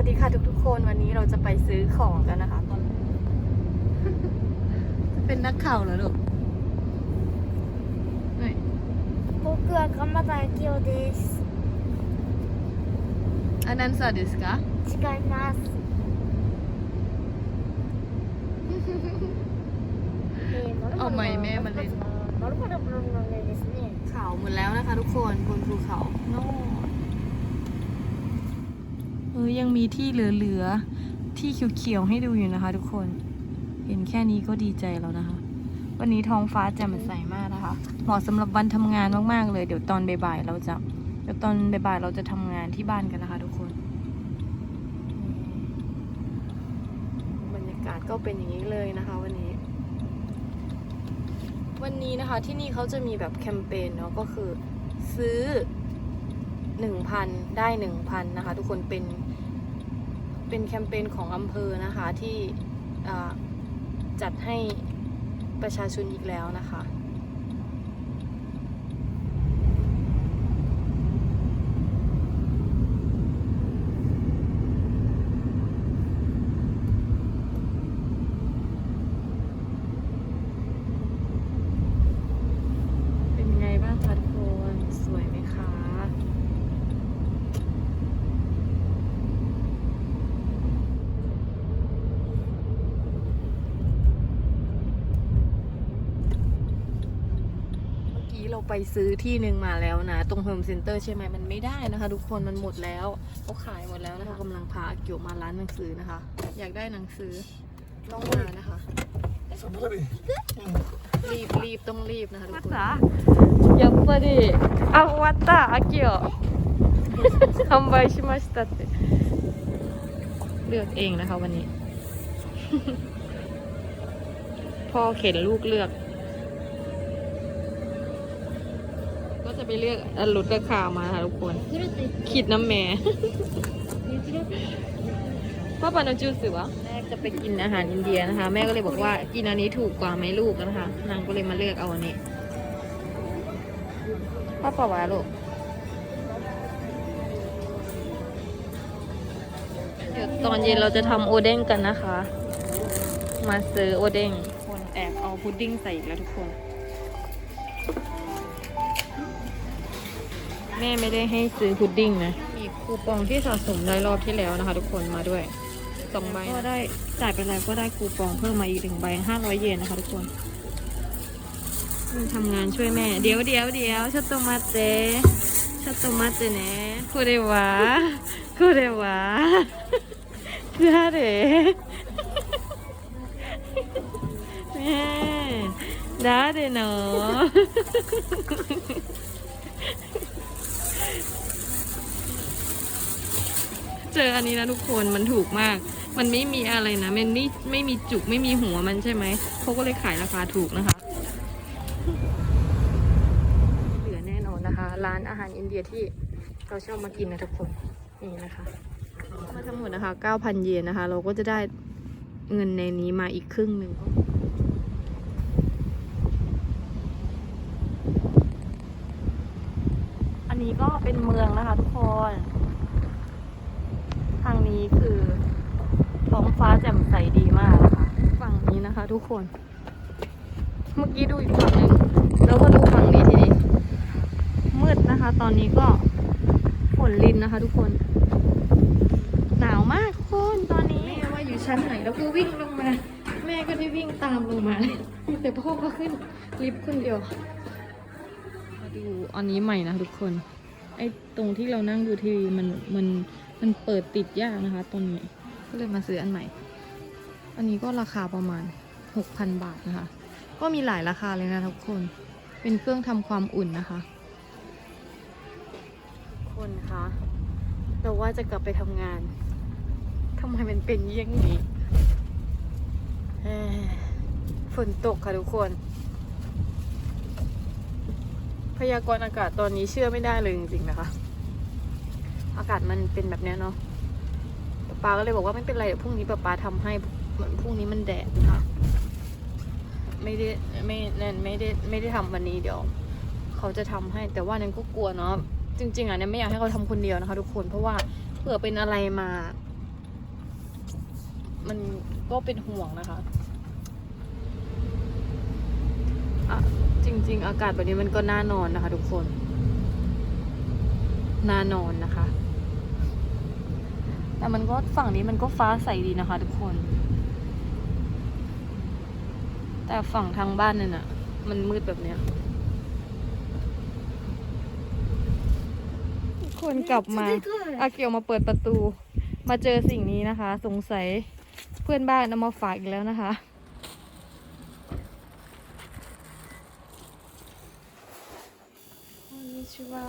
วัสดีค่ะทุกๆคนวันนี้เราจะไปซื้อของกันนะคะตอน เป็นนักข่าวเหรอลูกไม่ 僕は鎌田明夫です。 อันนั้นซาดิสกะ 違います。えー、まる เอาไม้แม่มาเล่น まるまるまるまるですね。 ข่าวหมดแล้วนะคะทุกคนบนภูเขาโน่เ ออยังมีที่เหลือๆ ที่เขียวๆ ให้ดูอยู่นะคะทุกคน เห็นแค่นี้ก็ดีใจแล้วนะคะ วันนี้ท้องฟ้าแจ่มใสมากนะคะ เหมาะสำหรับวันทำงานมากๆ เลย เดี๋ยวตอนบ่ายๆ เราจะ เดี๋ยวตอนบ่ายๆ เราจะทำงานที่บ้านกันนะคะ ทุกคน บรรยากาศก็เป็นอย่างนี้เลยนะคะ วันนี้ วันนี้นะคะที่นี่เขาจะมีแบบแคมเปญเนาะก็คือซื้อ1,000ได้1,000นะคะ ทุกคนเป็น เป็นแคมเปญของอำเภอนะคะที่จัดให้ประชาชนอีกแล้วนะคะ เป็นไงบ้างคะทุกคนสวยไหมคะ เมื่อกี้เรา ไปซื้อที่หนึ่งมาแล้วนะ ตรงโฮมเซ็นเตอร์ใช่ไหมมันไม่ได้นะคะ ทุกคนมันหมดแล้วเขาขายหมดแล้วนะคะกำลังพาอาเกียวมาร้านหนังสือนะคะ อยากได้หนังสือต้องมานะคะ รีบรีบต้องรีบนะคะทุกคนやっぱりあ終わったアキオ販売しましたってเลือกเองนะคะวันนี้ พ่อเข็นลูกเลือก จะไปเลือกอันลดราคามาค่ะทุกคนขีดน้ำแม่พ่อปานาจูสือวะแม่จะไปกินอาหารอินเดียนะคะ แม่ก็เลยบอกว่ากินอันนี้ถูกกว่าไหมลูกนะคะ นางก็เลยมาเลือกเอาอันนี้พ่อปาวาลูกเดี๋ยวตอนเย็นเราจะทำโอเด้งกันนะคะ มาซื้อโอเด้งคนแอบเอาพุดดิ้งใส่แล้วทุกคน แม่ไม่ได้ให้ซื้อพุดดิ้งนะ มีคูปองที่สะสมได้รอบที่แล้วนะคะ ทุกคนมาด้วยสองใบก็ได้จ่ายไปแล้วก็ได้คูปองเพิ่มมาอีกหนึ่งใบห้าร้อยเยนนะคะทุกคนมันทำงานช่วยแม่ เดี๋ยวเดี๋ยวเดี๋ยวชอตโตมาเตชอตโตมาเตเนะคุเรวะคุเรวะดาเรแม่ดาเรเนาะ เจออันนี้นะทุกคนมันถูกมาก มันไม่มีอะไรนะมันไม่ไม่มีจุกไม่มีหัวมันใช่ไหมเขาก็เลยขายราคาถูกนะคะ เหลือแน่นอนนะคะ ร้านอาหารอินเดียที่เราชอบมากินนะทุกคนนี่นะคะ มาทั้งหมดนะคะ9,000 เยนนะคะ เราก็จะได้เงินในนี้มาอีกครึ่งหนึ่งอันนี้ก็เป็นเมืองนะคะทุกคนทางนี้คือท้องฟ้าแจ่มใสดีมากนะคะฝั่งนี้นะคะ ทุกคน เมื่อกี้ดูอีกฝั่งหนึ่งแล้วก็ดูฝั่งนี้ทีนี้มืดนะคะ ตอนนี้ก็ฝนลินนะคะ ทุกคน หนาวมากทุกคนตอนนี้แม่ว่าอยู่ชั้นไหนแล้วก็วิ่งลงมา แม่ก็ได้วิ่งตามลงมาเลยแต่พ่อก็ขึ้นลิฟต์คนเดียวมาดูอันนี้ใหม่นะทุกคนไอ้ตรงที่เรานั่งดูทีวีมันมัน มันเปิดติดยากนะคะตอนนี้ ก็เลยมาซื้ออันใหม่ อันนี้ก็ราคาประมาณ 6,000 บาทนะคะ ก็มีหลายราคาเลยนะทุกคน เป็นเครื่องทำความอุ่นนะคะ คนคะเราว่าจะกลับไปทำงานทำไมมันเป็นอย่างนี้เอ้ยฝนตกค่ะทุกคน พยากรณ์อากาศตอนนี้เชื่อไม่ได้เลยจริงๆนะคะ อากาศมันเป็นแบบเนี้ยเนาะป้าก็เลยบอกว่าไม่เป็นไรเดี๋ยวพรุ่งนี้ป้าป้าทำให้เหมือนพรุ่งนี้มันแดดนะคะไม่ได้ไม่นั่นไม่ได้ไม่ได้ทำวันนี้เดี๋ยว เขาจะทำให้แต่ว่านั้นก็กลัวเนาะจริง ๆอะเนี่ยไม่อยากให้เขาทำคนเดียวนะคะ ทุกคนเพราะว่าเผื่อเป็นอะไรมา มันก็เป็นห่วงนะคะอะจริง ๆ อากาศแบบนี้มันก็น่านอนนะคะ ทุกคนน่านอนนะคะ แต่มันก็ฝั่งนี้มันก็ฟ้าใสดีนะคะ ทุกคน แต่ฝั่งทางบ้านเนี่ยน่ะ มันมืดแบบเนี้ยทุกคนกลับมา อาเกียวมาเปิดประตู มาเจอสิ่งนี้นะคะ สงสัยเพื่อนบ้านเอามาฝากอีกแล้วนะคะ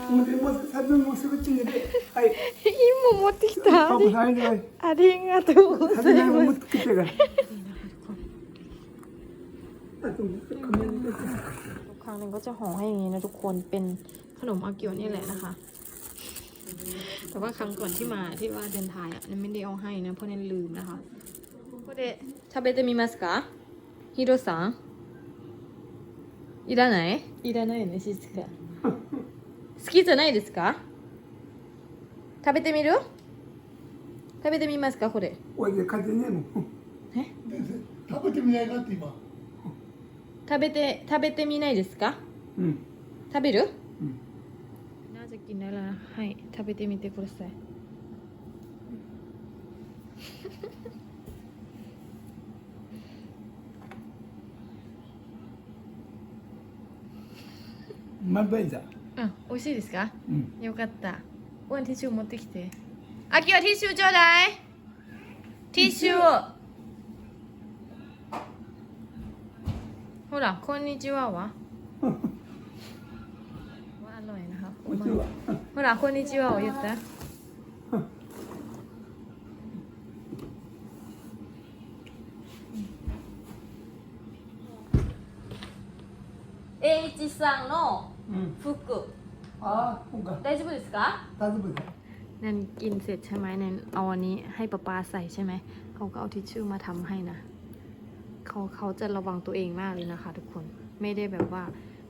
もうでも多分もうすぐチンで、はい、今 持ってきた多分はいはい、ありがとうご食ざいまべないも持っすてきてから。あと紙に入れて ทุกครั้งหนึ่งก็จะห่อให้อย่างนี้นะทุกคนเป็นขนมอาเกียวนี่แหละนะคะ แต่ว่าครั้งก่อนที่มาที่ว่าเดินทางอ่ะนันไม่ได้เอาให้นะเพราะนันลืมนะคะここで食べてみますかヒロさんいらないいらないよねしずか好きじゃないですか 食べてみる？食べてみますかこれ。おいでねえ？食べてみないかって今。食べて食べてみないですか？うん。食べる、うん、なぜきならはい。食べてみてください。まん美味しいですか、うん、よかった。 ワンティッシュ持ってきてあきはティッシュちょうだいティッシュほらこんにちははว่าอร่อยนะคะ こっちは。ほらこんにちはを言った栄一さんのうん。服 ああ、そうか。大丈夫ですか大丈夫だ。 แนนกินเสร็จใช่ไหมแนนเอาอันนี้ให้ป๊าป๊าใส่ใช่ไหม เขาก็เอาทิชชู่มาทำให้นะ เขาเขาจะระวังตัวเองมากเลยนะคะ ทุกคน ไม่ได้แบบว่า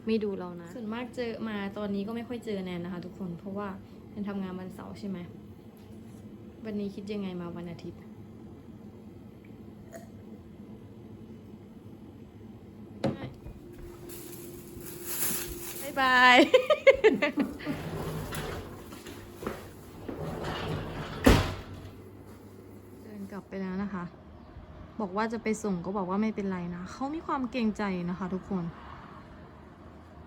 ไม่ดูเรานะ ส่วนมากเจอมาตอนนี้ก็ไม่ค่อยเจอแนนนะคะ ทุกคน เพราะว่าแนนทำงานวันเสาร์ใช่ไหม วันนี้คิดยังไงมาวันอาทิตย์ บ๊ายบาย เดินกลับไปแล้วนะคะ บอกว่าจะไปส่งก็บอกว่าไม่เป็นไรนะเขามีความเกรงใจนะคะทุกคน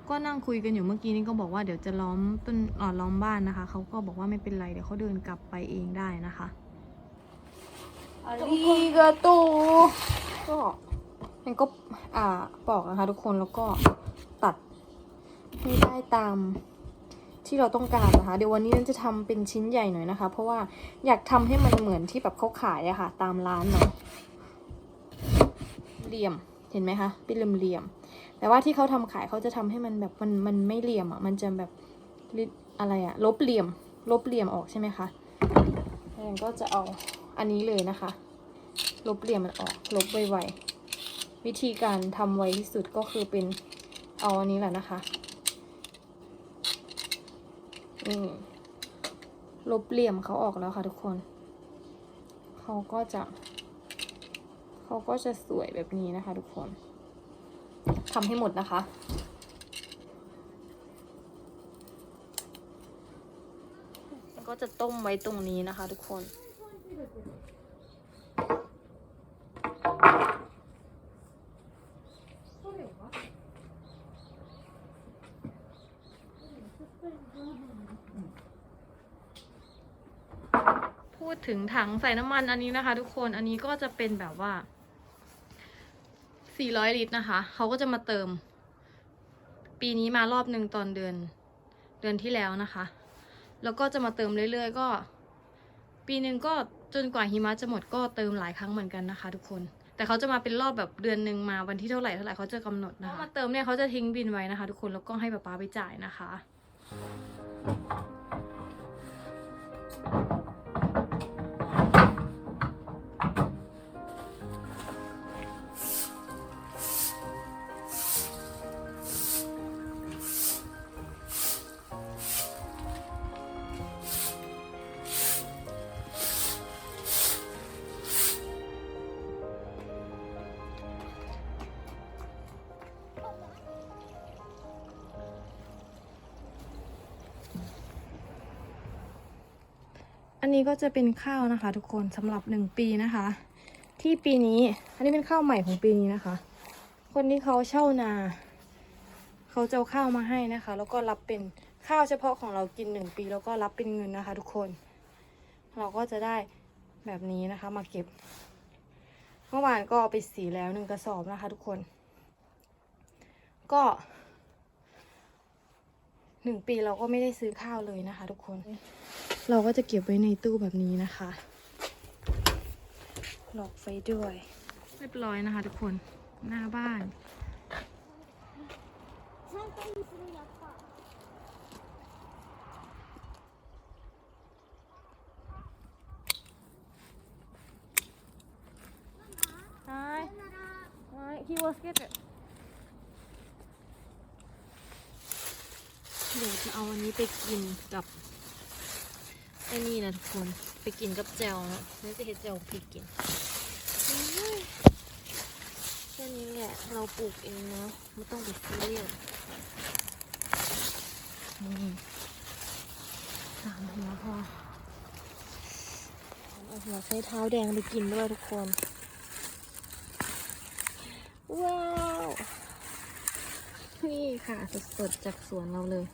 ก็นั่งคุยกันอยู่เมื่อกี้นี้ก็บอกว่าเดี๋ยวจะล้อมต้นอ่อล้อมบ้านนะคะเขาก็บอกว่าไม่เป็นไรเดี๋ยวเขาเดินกลับไปเองได้นะคะอาริกาโตก็มันก็อ่าปอกนะคะทุกคนแล้วก็ ให้ได้ตามที่เราต้องการนะคะ เดี๋ยววันนี้นันจะทำเป็นชิ้นใหญ่หน่อยนะคะ เพราะว่าอยากทำให้มันเหมือนที่แบบเขาขายอะค่ะ ตามร้านเนาะเหลี่ยมเห็นไหมคะ เป็นเหลี่ยมๆแต่ว่าที่เขาทำขายเขาจะทำให้มันแบบมันมันไม่เหลี่ยมอะมันจะแบบลิอะไรอะลบเหลี่ยม ลบเหลี่ยมออกใช่ไหมคะแล้วก็จะเอาอันนี้เลยนะคะ ลบเหลี่ยมมันออก ลบไวๆวิธีการทำไวที่สุดก็คือเป็นเอาอันนี้แหละนะคะ นี่ ลบเหลี่ยมเขาออกแล้วค่ะทุกคน เขาก็จะ เขาก็จะสวยแบบนี้นะคะ ทุกคนทำให้หมดนะคะก็จะต้มไว้ตรงนี้นะคะทุกคน พูด ถึงถังใส่น้ำมันอันนี้นะคะ ทุกคนอันนี้ก็จะเป็นแบบว่า 400 ลิตรนะคะ เขาก็จะมาเติม ปีนี้มารอบหนึ่งตอนเดือน เดือนที่แล้วนะคะ แล้วก็จะมาเติมเรื่อยๆ ก็ ปีหนึ่งก็จนกว่าหิมะจะหมดก็เติมหลายครั้งเหมือนกันนะคะ ทุกคน แต่เขาจะมาเป็นรอบแบบเดือนหนึ่งมาวันที่เท่าไหร่เท่าไหร่เขาจะกำหนดนะคะมาเติมเนี่ยเขาจะทิ้งบินไว้นะคะ ทุกคนแล้วก็ให้ป๊าป๊าไปจ่ายนะคะ อันนี้ก็จะเป็นข้าวนะคะ ทุกคนสำหรับหนึ่งปีนะคะ ที่ปีนี้ อันนี้เป็นข้าวใหม่ของปีนี้นะคะ คนที่เขาเช่านาเขาจะเอาข้าวมาให้นะคะ แล้วก็รับเป็นข้าวเฉพาะของเรากินหนึ่งปี แล้วก็รับเป็นเงินนะคะ ทุกคน เราก็จะได้แบบนี้นะคะ มาเก็บเมื่อวานก็เอาไปสีแล้วหนึ่งกระสอบนะคะ ทุกคน ก็หนึ่งปีเราก็ไม่ได้ซื้อข้าวเลยนะคะ ทุกคน เราก็จะเก็บไว้ในตู้แบบนี้นะคะหลอกไฟด้วย เรียบร้อยนะคะ ทุกคน หน้าบ้าน 参加にするやった ไอ้ไอ้คิวสเก็ตเดี๋ยวจะเอาอันนี้ไปกินกับไ อ้นี่นะทุกคนไปกินกับแจวนะนี่จะเห็ดแจวพริกกินแค่นี้แหละเราปลูกเองเนาะไม่ต้องไปซื้อเรียกนี่สามหัวพอเอาหัวใช้เท้าแดงไปกินด้วยทุกคน ว้าว นี่ค่ะสดๆจากสวนเราเลย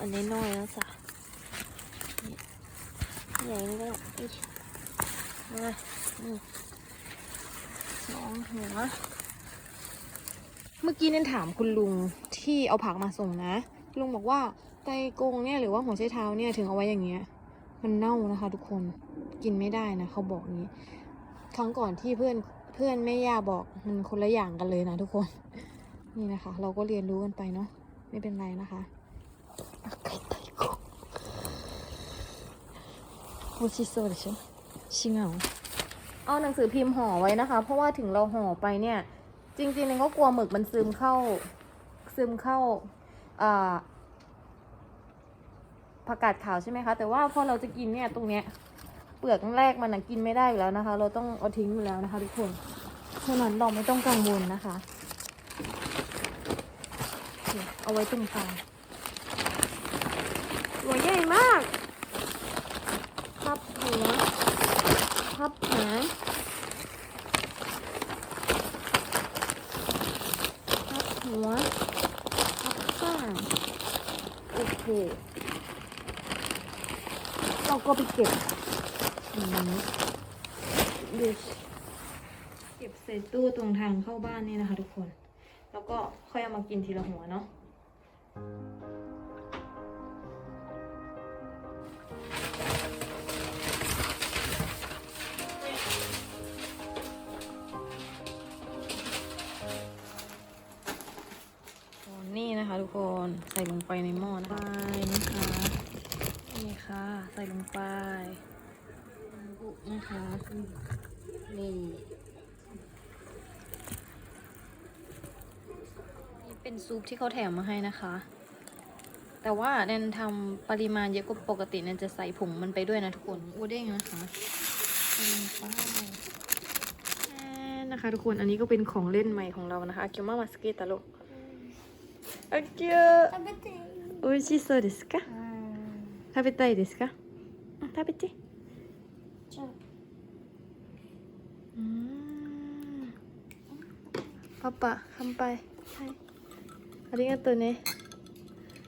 อันนี้น้อยแล้วจ้ะใหญ่นี่ก็อีกมาอืมสองหัวเมื่อกี้เน้นถามคุณลุงที่เอาผักมาส่งนะ ลุงบอกว่าไตกงเนี่ยหรือว่าหัวไชเท้าเนี่ยถึงเอาไว้อย่างเงี้ย มันเน่านะคะ ทุกคนกินไม่ได้นะเขาบอกงี้ ครั้งก่อนที่เพื่อนเพื่อนแม่ย่าบอกมันคนละอย่างกันเลยนะทุกคน นี่นะคะ เราก็เรียนรู้กันไปเนาะไม่เป็นไรนะคะ โอชิโซเดชชิงเอาเอาหนังสือพิมพ์ห่อไว้นะคะ เพราะว่าถึงเราห่อไปเนี่ย จริงๆเนี่ยก็กลัวหมึกมันซึมเข้า ซึมเข้าอ่าผักกาดขาวใช่ไหมคะ แต่ว่าพอเราจะกินเนี่ยตรงเนี้ยเปลือกแรกมันกินไม่ได้อยู่แล้วนะคะ เราต้องเอาทิ้งอยู่แล้วนะคะทุกคนเพราะนั้นเราไม่ต้องกังวลนะคะ เอาไว้ตรงกลาง หัวใหญ่มากพับหัวพับหางพับหัวพับข้างโอเคเราก็ไปเก็บดูเก็บใส่ตู้ตรงทางเข้าบ้านนี่นะคะทุกคน แล้วก็ค่อยเอามากินทีละหัวเนาะ ส่ลงไปในหม้อนะคะนะคะนี่ค่ะ ใส่ลงไปบุนะคะนี่นี่เป็นซุปที่เขาแถมมาให้นะคะ แต่ว่าแนนทำปริมาณเยอะกว่าปกติแนนจะใส่ผงมันไปด้วยนะทุกคนอูเด้งนะคะใส่ลงไปแอนนะคะทุกคนอันนี้ก็เป็นของเล่นใหม่ของเรานะคะอากิมามาสเกตาโลอากิ 食べて美味しそうですかうん食べたいですかうん食べてじゃあうーんパパ乾杯はいありがとうね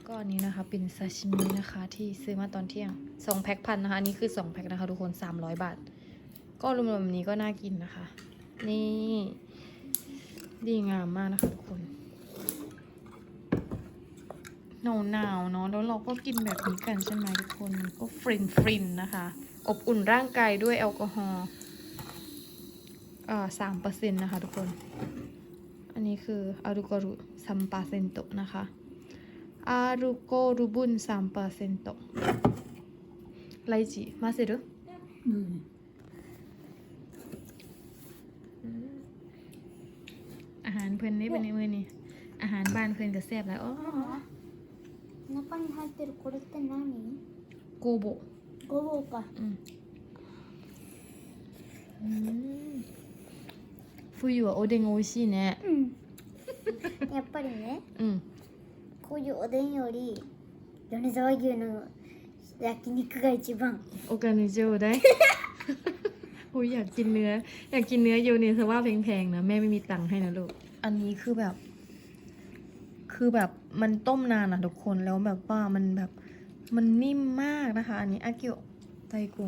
ก็อันนี้นะคะเป็นซาชิมินะคะ ที่ซื้อมาตอนเที่ยงสองแพ็คพันนะคะอันนี้คือสองแพ็คนะคะ ทุกคนสามร้อยบาท ก็รวมๆแบบนี้ก็น่ากินนะคะ นี่ ดีงามมากนะคะทุกคน หนาวหนาวๆเนาะแล้วเราก็กินแบบนี้กันใช่ไหมทุกคนก็ฟรินฟรินๆนะคะ อบอุ่นร่างกายด้วยแอลกอฮอล์อ่าสามเปอร์เซ็นต์นะคะทุกคน อันนี้คืออารุโกรุซัมปาเซนโตนะคะอารุโกรุบุนซัมปาเซนโตไลจิมาเซรุうんอาหารเพื่อนนี่เป็นในมือนี่อาหารบ้านเพื่อนก็แซ่บแล้วอ๋อ 中に入ってるこれって何 โกโบ ごぼうか อืมอืม冬はおでん美味しいねうんやっぱりねうんこういうおでんより米沢牛の 焼肉が一番 โอ กาเนโจได้ อุ้ยอยากกินเนื้อ อยากกินเนื้อโยเนสว่าแพงๆนะ แม่ไม่มีตังค์ให้นะลูก อันนี้คือแบบ คือแบบ มันต้มนานอะทุกคนแล้วแบบว่ามันแบบ มันนิ่มมากนะคะ อันนี้อากิโอไตกุ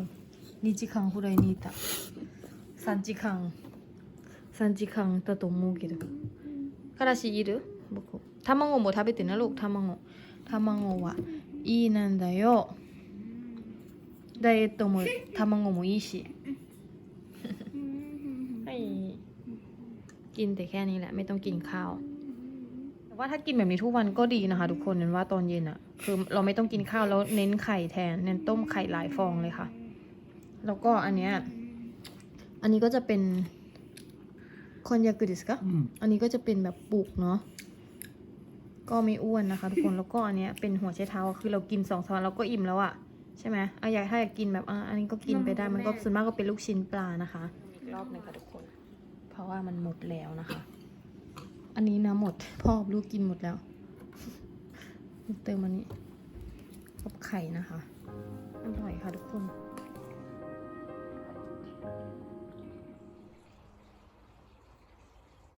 นิจิคังคุไรนิตะซันจิคังซันจิคังだと思うけどからしいる僕卵も食べてなลูก卵卵はいいなんだよダイエットも卵もいいしはいกินแต่แค่นี้แหละ ไม่ต้องกินข้าว แต่ ว่าถ้ากินแบบนี้ทุกวันก็ดีนะคะ ทุกคนเน้นว่าตอนเย็นอะคือเราไม่ต้องกินข้าวแล้วเน้นไข่แทนเน้นต้มไข่หลายฟองเลยค่ะ แล้วก็อันเนี้ยอันนี้ก็จะเป็นคอนยากุดิสกะうん。อันนี้ก็จะเป็นแบบปลูกเนาะก็ไม่อ้วนนะคะ ทุกคนแล้วก็อันเนี้ยเป็นหัวไชเท้าคือเรากินสองสามวันเราก็อิ่มแล้วอะใช่ไหมเอาอยากถ้าอยากกินแบบอะอันนี้ก็กินไปได้มันก็ส่วนมากก็เป็นลูกชิ้นปลานะคะอีกรอบหนึ่งค่ะทุกคน เพราะว่ามันหมดแล้วนะคะ อันนี้นะหมด พ่อลูกกินหมดแล้ว เติมอันนี้กับไข่นะคะ อร่อยค่ะทุกคน